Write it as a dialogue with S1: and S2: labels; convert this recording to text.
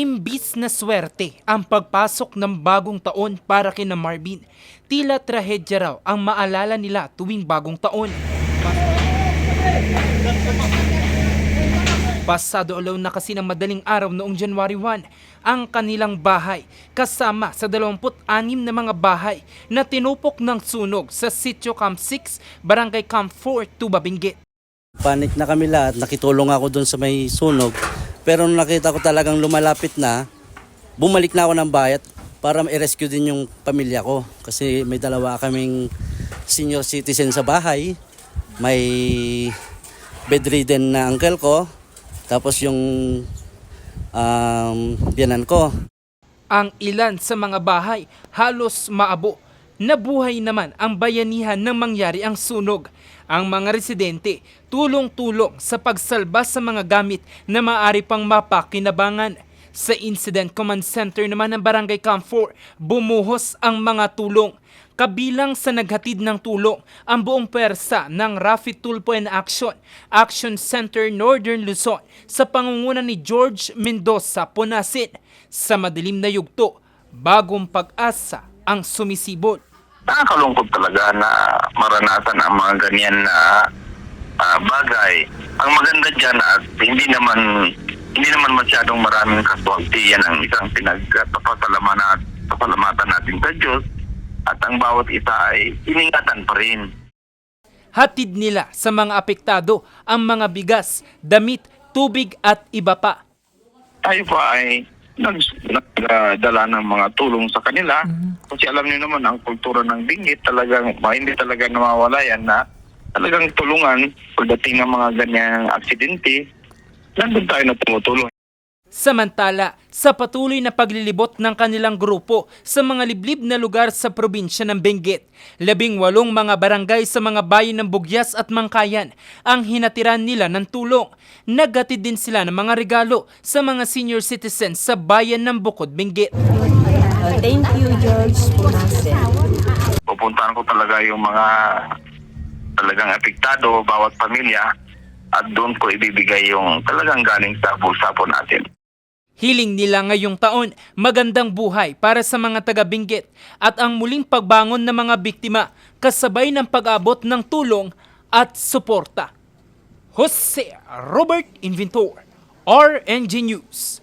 S1: Imbis na swerte ang pagpasok ng bagong taon para kina Marvin, tila trahedya raw ang maalala nila tuwing bagong taon. Pasado alaw na kasi ng madaling araw noong January 1 ang kanilang bahay kasama sa 26 na mga bahay na tinupok ng sunog sa Sitio Camp 6, Barangay Camp 4, Tuba, Benguet.
S2: Panik na kami lahat, nakitulong ako doon sa may sunog. Pero nung nakita ko talagang lumalapit na, bumalik na ako ng bayat para ma-rescue din yung pamilya ko. Kasi may dalawa kaming senior citizen sa bahay. May bedridden na uncle ko. Tapos yung um, biyanan ko.
S1: Ang ilan sa mga bahay halos maabo. Nabuhay naman ang bayanihan nang mangyari ang sunog. Ang mga residente tulong-tulong sa pagsalba sa mga gamit na maaari pang mapakinabangan. Sa Incident Command Center naman ng Barangay Camp 4, bumuhos ang mga tulong. Kabilang sa naghatid ng tulong ang buong pwersa ng Rapid Tulpo and Action, Action Center Northern Luzon sa pangunguna ni George Mendoza Ponasin sa madilim na yugto, bagong pag-asa ang sumisibol.
S3: Nakakalungkot talaga na maranasan ang mga ganyan na ah, bagay. Ang maganda dyan at hindi naman hindi naman masyadong maraming casualty. Yan ang isang pinagpapasalamatan pasalamatan natin sa Diyos. At ang bawat isa ay iningatan pa rin.
S1: Hatid nila sa mga apektado ang mga bigas, damit, tubig at iba pa.
S3: Tayo pa ay nagdala ng mga tulong sa kanila. Kasi alam niyo naman, ang kultura ng binggit talagang, ma- hindi talaga nawawala yan na talagang tulungan pagdating ng mga ganyang aksidente. Nandun tayo na tumutulong.
S1: Samantala, sa patuloy na paglilibot ng kanilang grupo sa mga liblib na lugar sa probinsya ng Benguet, labing walong mga barangay sa mga bayan ng Bugyas at Mangkayan ang hinatiran nila ng tulong. Nagatid din sila ng mga regalo sa mga senior citizens sa bayan ng Bukod, Benguet.
S4: Uh, thank you, George Punasen.
S3: Pupuntahan ko talaga yung mga talagang apektado, bawat pamilya, at doon ko ibibigay yung talagang galing sa bulsa po natin.
S1: Hiling nila ngayong taon, magandang buhay para sa mga taga-Benguet at ang muling pagbangon ng mga biktima kasabay ng pag-abot ng tulong at suporta. Jose Robert Inventor, RNG News.